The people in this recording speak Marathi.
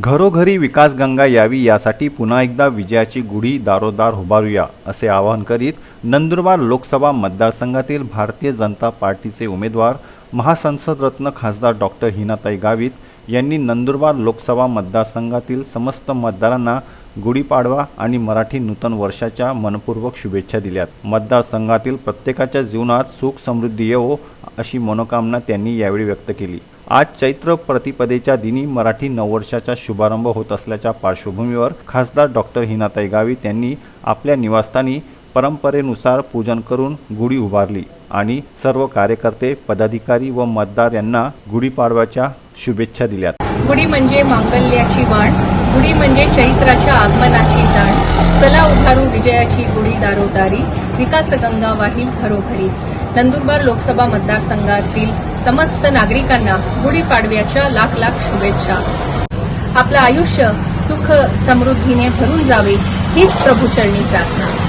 घरोघरी विकासगंगा यावी यासाठी पुन्हा एकदा विजयाची गुढी दारोदार उभारूया असे आवाहन करीत नंदुरबार लोकसभा मतदारसंघातील भारतीय जनता पार्टीचे उमेदवार महासंसद रत्न खासदार डॉक्टर हिनाताई गावित यांनी नंदुरबार लोकसभा मतदारसंघातील समस्त मतदारांना गुढीपाडवा आणि मराठी नूतन वर्षाच्या मनपूर्वक शुभेच्छा दिल्यात. मतदारसंघातील प्रत्येकाच्या जीवनात सुख समृद्धी येवो अशी मनोकामना त्यांनी यावेळी व्यक्त केली. आज चैत्र प्रतिपदेच्या दिनी मराठी नववर्षाचा शुभारंभ होत असल्याच्या पार्श्वभूमीवर खासदार डॉक्टर हिनाताई गावित यांनी आपल्या निवासस्थानी परंपरेनुसार पूजन करून गुढी उभारली आणि सर्व कार्यकर्ते पदाधिकारी व मतदार यांना गुढीपाडव्याच्या शुभेच्छा दिल्यात. गुढी म्हणजे मांगल्याची वाण गुढी म्हणजे चैत्राच्या आगमनाची जाण. चला उभारू विजयाची गुढी दारोदारी विकास गंगा वाहील घरोघरी नंदुरबार लोकसभा मतदारसंघातील समस्त नागरिकांना गुढीपाडव्याच्या लाख लाख शुभेच्छा. आपलं आयुष्य सुख समृद्धीने भरून जावे हीच प्रभूचरणी प्रार्थना.